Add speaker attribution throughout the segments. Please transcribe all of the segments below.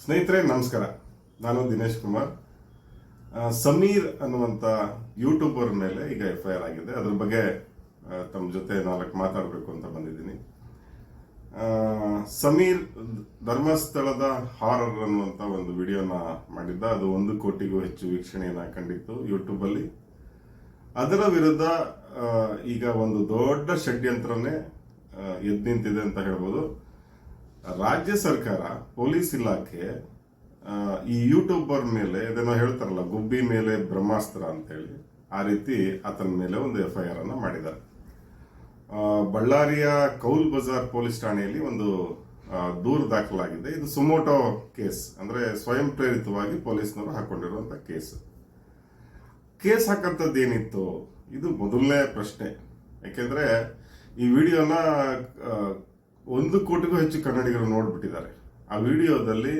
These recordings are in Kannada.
Speaker 1: ಸ್ನೇಹಿತರೆ, ನಮಸ್ಕಾರ. ನಾನು ದಿನೇಶ್ ಕುಮಾರ್. ಸಮೀರ್ ಅನ್ನುವಂಥ ಯೂಟ್ಯೂಬರ್ ಮೇಲೆ ಈಗ ಎಫ್ ಐ ಆರ್ ಆಗಿದೆ. ಅದ್ರ ಬಗ್ಗೆ ತಮ್ಮ ಜೊತೆ ನಾಲ್ಕು ಮಾತಾಡಬೇಕು ಅಂತ ಬಂದಿದ್ದೀನಿ. ಸಮೀರ್ ಧರ್ಮಸ್ಥಳದ ಹಾರರ್ ಅನ್ನುವಂಥ ಒಂದು ವಿಡಿಯೋನ ಮಾಡಿದ್ದ. ಅದು ಒಂದು ಕೋಟಿಗೂ ಹೆಚ್ಚು ವೀಕ್ಷಣೆಯನ್ನು ಕಂಡಿತ್ತು ಯೂಟ್ಯೂಬಲ್ಲಿ ಅದರ ವಿರುದ್ಧ ಈಗ ಒಂದು ದೊಡ್ಡ ಷಡ್ಯಂತ್ರನೇ ಎದ್ದು ನಿಂತಿದೆ ಅಂತ ಹೇಳ್ಬೋದು. ರಾಜ್ಯ ಸರ್ಕಾರ, ಪೊಲೀಸ್ ಇಲಾಖೆ ಈ ಯೂಟ್ಯೂಬರ್ ಮೇಲೆ ಇದೇನೋ ಹೇಳ್ತಾರಲ್ಲ, ಗುಬ್ಬಿ ಮೇಲೆ ಬ್ರಹ್ಮಾಸ್ತ್ರ ಅಂತೇಳಿ, ಆ ರೀತಿ ಆತನ ಮೇಲೆ ಒಂದು ಎಫ್ ಐ ಆರ್ ಅನ್ನು ಮಾಡಿದ್ದಾರೆ. ಬಳ್ಳಾರಿಯ ಕೌಲ್ ಬಜಾರ್ ಪೊಲೀಸ್ ಠಾಣೆಯಲ್ಲಿ ಒಂದು ದೂರು ದಾಖಲಾಗಿದೆ. ಇದು ಸುಮೋಟೋ ಕೇಸ್, ಅಂದ್ರೆ ಸ್ವಯಂ ಪ್ರೇರಿತವಾಗಿ ಪೊಲೀಸ್ನವರು ಹಾಕೊಂಡಿರುವಂತ ಕೇಸ್. ಕೇಸ್ ಹಾಕಂತದ್ದು ಏನಿತ್ತು? ಇದು ಮೊದಲನೇ ಪ್ರಶ್ನೆ. ಯಾಕೆಂದ್ರೆ ಈ ವಿಡಿಯೋನ ಒಂದು ಕೋಟಿಗೂ ಹೆಚ್ಚು ಕನ್ನಡಿಗರು ನೋಡ್ಬಿಟ್ಟಿದ್ದಾರೆ. ಆ ವಿಡಿಯೋದಲ್ಲಿ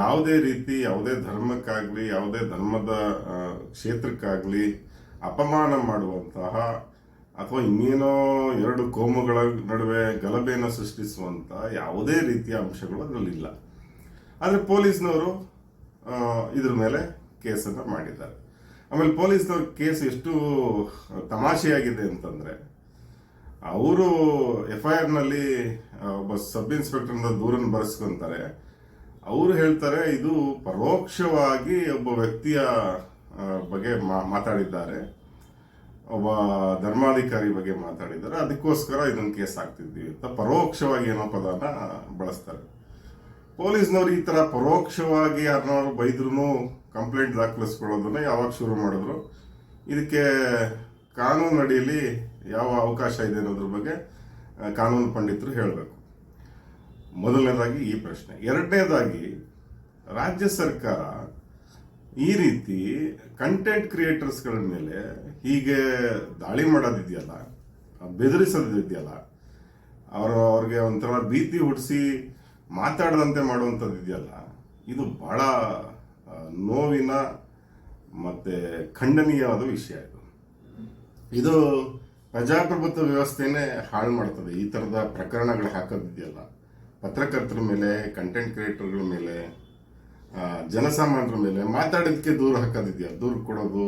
Speaker 1: ಯಾವುದೇ ರೀತಿ, ಯಾವುದೇ ಧರ್ಮಕ್ಕಾಗಲಿ, ಯಾವುದೇ ಧರ್ಮದ ಕ್ಷೇತ್ರಕ್ಕಾಗಲಿ ಅಪಮಾನ ಮಾಡುವಂತಹ ಅಥವಾ ಇನ್ನೇನೋ ಎರಡು ಕೋಮುಗಳ ನಡುವೆ ಗಲಭೆಯನ್ನು ಸೃಷ್ಟಿಸುವಂತ ಯಾವುದೇ ರೀತಿಯ ಅಂಶಗಳು ಅದರಲ್ಲಿ ಇಲ್ಲ. ಆದರೆ ಪೊಲೀಸ್ನವರು ಇದ್ರ ಮೇಲೆ ಕೇಸನ್ನು ಮಾಡಿದ್ದಾರೆ. ಆಮೇಲೆ ಪೊಲೀಸ್ನವ್ರ ಕೇಸ್ ಎಷ್ಟು ತಮಾಷೆಯಾಗಿದೆ ಅಂತಂದ್ರೆ ಅವರು ಎಫ್ ಐ ಆರ್ನಲ್ಲಿ ಒಬ್ಬ ಸಬ್ ಇನ್ಸ್ಪೆಕ್ಟರ್ನ ದೂರನ್ನು ಬರೆಸ್ಕೊಂತಾರೆ. ಅವರು ಹೇಳ್ತಾರೆ, ಇದು ಪರೋಕ್ಷವಾಗಿ ಒಬ್ಬ ವ್ಯಕ್ತಿಯ ಬಗ್ಗೆ ಮಾತಾಡಿದ್ದಾರೆ. ಒಬ್ಬ ಧರ್ಮಾಧಿಕಾರಿ ಬಗ್ಗೆ ಮಾತಾಡಿದ್ದಾರೆ. ಅದಕ್ಕೋಸ್ಕರ ಇದನ್ನು ಕೇಸ್ ಹಾಕ್ತಿದ್ದೀವಿ ಅಂತ ಪರೋಕ್ಷವಾಗಿ ಏನೋ ಪದನ ಬಳಸ್ತಾರೆ. ಪೊಲೀಸ್ನವ್ರು ಈ ಥರ ಪರೋಕ್ಷವಾಗಿ ಯಾರನ್ನಾರು ಬೈದ್ರು ಕಂಪ್ಲೇಂಟ್ ದಾಖಲಿಸ್ಕೊಳ್ಳೋದನ್ನ ಯಾವಾಗ ಶುರು ಮಾಡಿದ್ರು? ಇದಕ್ಕೆ ಕಾನೂನು ಅಡಿಯಲ್ಲಿ ಯಾವ ಅವಕಾಶ ಇದೆ ಅನ್ನೋದ್ರ ಬಗ್ಗೆ ಕಾನೂನು ಪಂಡಿತರು ಹೇಳಬೇಕು. ಮೊದಲನೇದಾಗಿ ಈ ಪ್ರಶ್ನೆ. ಎರಡನೇದಾಗಿ, ರಾಜ್ಯ ಸರ್ಕಾರ ಈ ರೀತಿ ಕಂಟೆಂಟ್ ಕ್ರಿಯೇಟರ್ಸ್ಗಳ ಮೇಲೆ ಹೀಗೆ ದಾಳಿ ಮಾಡೋದಿದೆಯಲ್ಲ, ಬೆದರಿಸೋದಿದೆಯಲ್ಲ, ಅವರು ಅವ್ರಿಗೆ ಒಂಥರ ಭೀತಿ ಹುಟ್ಟಿಸಿ ಮಾತಾಡದಂತೆ ಮಾಡುವಂಥದ್ದು ಇದೆಯಲ್ಲ, ಇದು ಬಹಳ ನೋವಿನ ಮತ್ತು ಖಂಡನೀಯವಾದ ವಿಷಯ ಇದು. ಇದು ಪ್ರಜಾಪ್ರಭುತ್ವ ವ್ಯವಸ್ಥೆನೇ ಹಾಳು ಮಾಡ್ತದೆ. ಈ ಥರದ ಪ್ರಕರಣಗಳು ಹಾಕೋದಿದೆಯಲ್ಲ. ಪತ್ರಕರ್ತರ ಮೇಲೆ ಕಂಟೆಂಟ್ ಕ್ರಿಯೇಟರ್ಗಳ ಮೇಲೆ ಜನಸಾಮಾನ್ಯರ ಮೇಲೆ ಮಾತಾಡೋದಕ್ಕೆ ದೂರ ಹಾಕೋದಿದೆಯಲ್ಲ. ದೂರ ಕೊಡೋದು,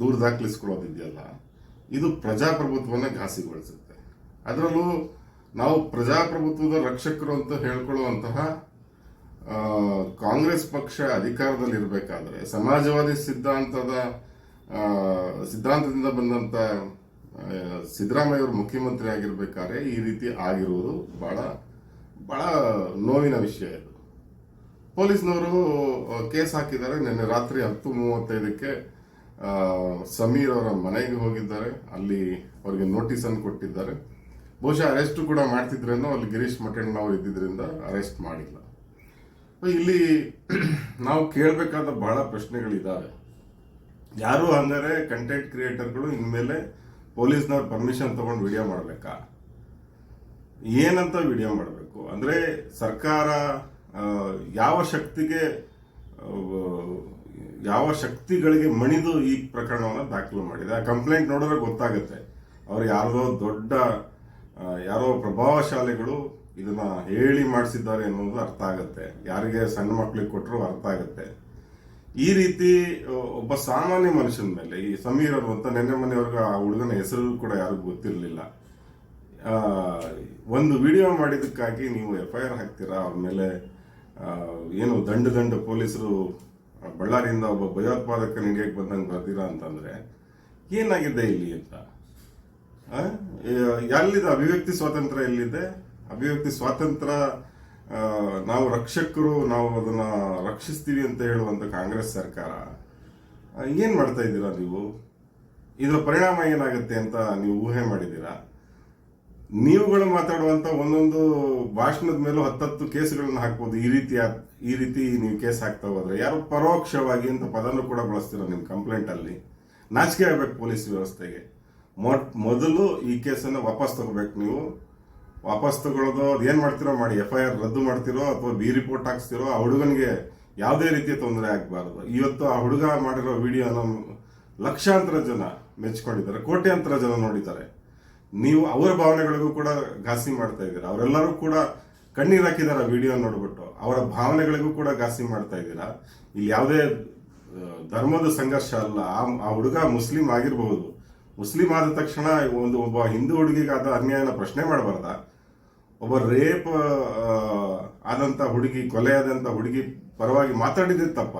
Speaker 1: ದೂರ ದಾಖಲಿಸ್ಕೊಳ್ಳೋದಿದೆಯಲ್ಲ. ಇದು ಪ್ರಜಾಪ್ರಭುತ್ವನ ಘಾಸಿಗೊಳಿಸುತ್ತೆ. ಅದರಲ್ಲೂ ನಾವು ಪ್ರಜಾಪ್ರಭುತ್ವದ ರಕ್ಷಕರು ಅಂತ ಹೇಳ್ಕೊಳ್ಳುವಂತಹ ಕಾಂಗ್ರೆಸ್ ಪಕ್ಷ ಅಧಿಕಾರದಲ್ಲಿರಬೇಕಾದ್ರೆ, ಸಮಾಜವಾದಿ ಸಿದ್ಧಾಂತದ ಸಿದ್ಧಾಂತದಿಂದ ಬಂದಂತ ಸಿದ್ದರಾಮಯ್ಯವರು ಮುಖ್ಯಮಂತ್ರಿ ಆಗಿರ್ಬೇಕಾದ್ರೆ ಈ ರೀತಿ ಆಗಿರುವುದು ಬಹಳ ಬಹಳ ನೋವಿನ ವಿಷಯ ಇದು. ಪೊಲೀಸ್ನವರು ಕೇಸ್ ಹಾಕಿದ್ದಾರೆ. ನಿನ್ನೆ ರಾತ್ರಿ ಹತ್ತು ಮೂವತ್ತೈದಕ್ಕೆ ಸಮೀರ್ ಅವರ ಮನೆಗೆ ಹೋಗಿದ್ದಾರೆ. ಅಲ್ಲಿ ಅವರಿಗೆ ನೋಟಿಸ್ ಅನ್ನು ಕೊಟ್ಟಿದ್ದಾರೆ. ಬಹುಶಃ ಅರೆಸ್ಟ್ ಕೂಡ ಮಾಡ್ತಿದ್ರೇನೋ, ಅಲ್ಲಿ ಗಿರೀಶ್ ಮಠಣ್ಣ ಅವರು ಇದ್ದಿದ್ರಿಂದ ಅರೆಸ್ಟ್ ಮಾಡಿಲ್ಲ. ಇಲ್ಲಿ, ನಾವು ಕೇಳಬೇಕಾದ ಬಹಳ ಪ್ರಶ್ನೆಗಳಿದ್ದಾವೆ ಯಾರು ಅಂದರೆ ಕಂಟೆಂಟ್ ಕ್ರಿಯೇಟರ್ಗಳು ಇನ್ಮೇಲೆ ಪೊಲೀಸ್ನವ್ರ ಪರ್ಮಿಷನ್ ತಗೊಂಡು ವಿಡಿಯೋ ಮಾಡಬೇಕಾ? ಏನಂತ ವಿಡಿಯೋ ಮಾಡಬೇಕು? ಅಂದ್ರೆ ಸರ್ಕಾರ ಯಾವ ಶಕ್ತಿಗೆ ಯಾವ ಶಕ್ತಿಗಳಿಗೆ ಮಣಿದು ಈ ಪ್ರಕರಣವನ್ನು ದಾಖಲು ಮಾಡಿದೆ? ಆ ಕಂಪ್ಲೇಂಟ್ ನೋಡಿದ್ರೆ ಗೊತ್ತಾಗುತ್ತೆ. ಅವ್ರು ಯಾರದೋ ದೊಡ್ಡ ಯಾರೋ ಪ್ರಭಾವಶಾಲಿಗಳು ಇದನ್ನ ಹೇಳಿ ಮಾಡಿಸಿದ್ದಾರೆ ಅನ್ನೋದು ಅರ್ಥ ಆಗುತ್ತೆ. ಯಾರಿಗೆ ಸಣ್ಣ ಮಕ್ಕಳಿಗೆ ಕೊಟ್ಟರು ಅರ್ಥ ಆಗುತ್ತೆ. ಈ ರೀತಿ ಒಬ್ಬ ಸಾಮಾನ್ಯ ಮನುಷ್ಯನ ಮೇಲೆ, ಈ ಸಮೀರ್ ಅಂತ ನೆನ್ನೆ ಮನೆಯವ್ರಿಗೆ ಆ ಹುಡುಗನ ಹೆಸರು ಕೂಡ ಯಾರಿಗೂ ಗೊತ್ತಿರಲಿಲ್ಲ. ಒಂದು ವಿಡಿಯೋ ಮಾಡಿದ್ದಕ್ಕಾಗಿ ನೀವು ಎಫ್ ಐ ಆರ್ ಹಾಕ್ತೀರಾ? ಅವ್ರ ಮೇಲೆ ಏನು ದಂಡ ದಂಡ ಪೊಲೀಸರು ಬಳ್ಳಾರಿಯಿಂದ ಒಬ್ಬ ಭಯೋತ್ಪಾದಕ ಇಂಡಿಯಾಗೆ ಬಂದಂಗೆ ಬರ್ತೀರಾ ಅಂತಂದ್ರೆ, ಏನಾಗಿದೆ ಇಲ್ಲಿ ಅಂತ? ಎಲ್ಲಿದೆ ಅಭಿವ್ಯಕ್ತಿ ಸ್ವಾತಂತ್ರ್ಯ ಎಲ್ಲಿದೆ? ಅಭಿವ್ಯಕ್ತಿ ಸ್ವಾತಂತ್ರ್ಯ ನಾವು ರಕ್ಷಕರು, ನಾವು ಅದನ್ನ ರಕ್ಷಿಸ್ತೀವಿ ಅಂತ ಹೇಳುವಂತ ಕಾಂಗ್ರೆಸ್ ಸರ್ಕಾರ ಏನು ಮಾಡ್ತಾ ಇದ್ದೀರಾ ನೀವು? ಇದರ ಪರಿಣಾಮ ಏನಾಗುತ್ತೆ ಅಂತ ನೀವು ಊಹೆ ಮಾಡಿದ್ದೀರಾ? ನೀವುಗಳು ಮಾತಾಡುವಂತ ಒಂದೊಂದು ಭಾಷಣದ ಮೇಲೂ ಹತ್ತತ್ತು ಕೇಸ್ಗಳನ್ನ ಹಾಕ್ಬೋದು. ಈ ರೀತಿ ಈ ರೀತಿ ನೀವು ಕೇಸ್ ಹಾಕ್ತಾ ಹೋದ್ರೆ ಯಾರು ಪರೋಕ್ಷವಾಗಿ ಅಂತ ಪದನೂ ಕೂಡ ಬಳಸ್ತೀರ ನಿಮ್ಮ ಕಂಪ್ಲೇಂಟ್ ಅಲ್ಲಿ? ನಾಚಿಕೆ ಆಗ್ಬೇಕು ಪೊಲೀಸ್ ವ್ಯವಸ್ಥೆಗೆ. ಮೊದಲು ಈ ಕೇಸನ್ನು ವಾಪಸ್ ತಗೋಬೇಕು ನೀವು. ವಾಪಸ್ ತಗೊಳ್ಳೋದು ಅದೇನು ಮಾಡ್ತಿರೋ ಮಾಡಿ ಎಫ್ ಐ ಆರ್ ರದ್ದು ಮಾಡ್ತಿರೋ ಅಥವಾ ಬಿ ರಿಪೋರ್ಟ್ ಹಾಕ್ಸ್ತಿರೋ, ಆ ಹುಡುಗನಿಗೆ ಯಾವುದೇ ರೀತಿಯ ತೊಂದರೆ ಆಗಬಾರ್ದು. ಇವತ್ತು ಆ ಹುಡುಗ ಮಾಡಿರೋ ವಿಡಿಯೋನ ಲಕ್ಷಾಂತರ ಜನ ಮೆಚ್ಕೊಂಡಿದ್ದಾರೆ, ಕೋಟ್ಯಾಂತರ ಜನ ನೋಡಿದ್ದಾರೆ. ನೀವು ಅವರ ಭಾವನೆಗಳಿಗೂ ಕೂಡ ಘಾಸಿ ಮಾಡ್ತಾ ಇದ್ದೀರಾ? ಅವರೆಲ್ಲರೂ ಕೂಡ ಕಣ್ಣೀರು ಹಾಕಿದಾರ ವಿಡಿಯೋ ನೋಡ್ಬಿಟ್ಟು. ಅವರ ಭಾವನೆಗಳಿಗೂ ಕೂಡ ಘಾಸಿ ಮಾಡ್ತಾ ಇದ್ದೀರಾ? ಇಲ್ಲಿ ಯಾವುದೇ ಧರ್ಮದ ಸಂಘರ್ಷ ಅಲ್ಲ, ಆ- ಆ ಹುಡುಗ ಮುಸ್ಲಿಂ ಆಗಿರಬಹುದು. ಮುಸ್ಲಿಂ ಆದ ತಕ್ಷಣ ಒಂದು ಒಬ್ಬ ಹಿಂದೂ ಹುಡುಗಿಗಾದ ಅನ್ಯಾಯನ ಪ್ರಶ್ನೆ ಮಾಡಬಾರ್ದ? ಒಬ್ಬ ರೇಪ್ ಆದಂತ ಹುಡುಗಿ ಕೊಲೆ ಆದಂತ ಹುಡುಗಿ ಪರವಾಗಿ ಮಾತಾಡಿದ್ರೆ ತಪ್ಪ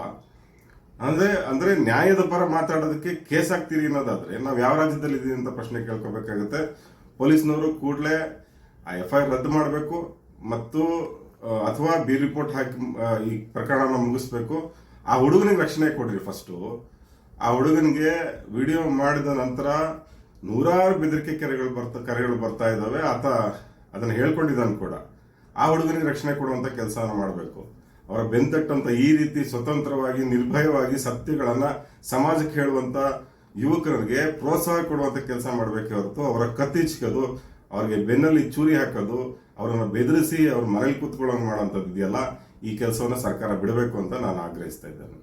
Speaker 1: ಅಂದ್ರೆ ಅಂದ್ರೆ ನ್ಯಾಯದ ಪರ ಮಾತಾಡೋದಕ್ಕೆ ಕೇಸ್ ಆಗ್ತೀರಿ ಅನ್ನೋದಾದ್ರೆ, ನಾವು ಯಾವ ರಾಜ್ಯದಲ್ಲಿ ಇದೀವಿ ಅಂತ ಪ್ರಶ್ನೆ ಕೇಳ್ಕೊಬೇಕಾಗುತ್ತೆ. ಪೊಲೀಸ್ನವರು ಕೂಡಲೇ ಆ ಎಫ್ ಐ ರದ್ದು ಮಾಡಬೇಕು ಮತ್ತು ಅಥವಾ ಬಿ ರಿಪೋರ್ಟ್ ಹಾಕಿ ಈ ಪ್ರಕರಣನ ಮುಗಿಸ್ಬೇಕು. ಆ ಹುಡುಗನಿಗೆ ರಕ್ಷಣೆ ಕೊಡ್ರಿ ಫಸ್ಟು ಆ ಹುಡುಗನಿಗೆ ವಿಡಿಯೋ ಮಾಡಿದ ನಂತರ ನೂರಾರು ಬೆದರಿಕೆ ಕೆರೆಗಳು ಬರ್ತಾ, ಕರೆಗಳು ಬರ್ತಾ ಇದ್ದಾವೆ. ಆತ ಅದನ್ನ ಹೇಳ್ಕೊಂಡಿದ್ದಾನೆ ಕೂಡ. ಆ ಹುಡುಗನಿಗೆ ರಕ್ಷಣೆ ಕೊಡುವಂತ ಕೆಲಸವನ್ನು ಮಾಡಬೇಕು. ಅವರ ಬೆಂತಟ್ಟಂತ ಈ ರೀತಿ ಸ್ವತಂತ್ರವಾಗಿ, ನಿರ್ಭಯವಾಗಿ ಸತ್ಯಗಳನ್ನು ಸಮಾಜಕ್ಕೆ ಹೇಳುವಂತ ಯುವಕರಿಗೆ ಪ್ರೋತ್ಸಾಹ ಕೊಡುವಂತ ಕೆಲಸ ಮಾಡಬೇಕೆ ಹೊರತು ಅವರ ಕತ್ತಿಚ್ಕೋದು ಅವ್ರಿಗೆ ಬೆನ್ನಲ್ಲಿ ಚೂರಿ ಹಾಕೋದು, ಅವರನ್ನು ಬೆದರಿಸಿ ಅವ್ರ ಮನೇಲಿ ಕೂತ್ಕೊಳ್ಳೋ ಮಾಡೋಂಥದ್ದು ಇದೆಯಲ್ಲ, ಈ ಕೆಲಸವನ್ನು ಸರ್ಕಾರ ಬಿಡಬೇಕು ಅಂತ ನಾನು ಆಗ್ರಹಿಸ್ತಾ ಇದ್ದೇನೆ.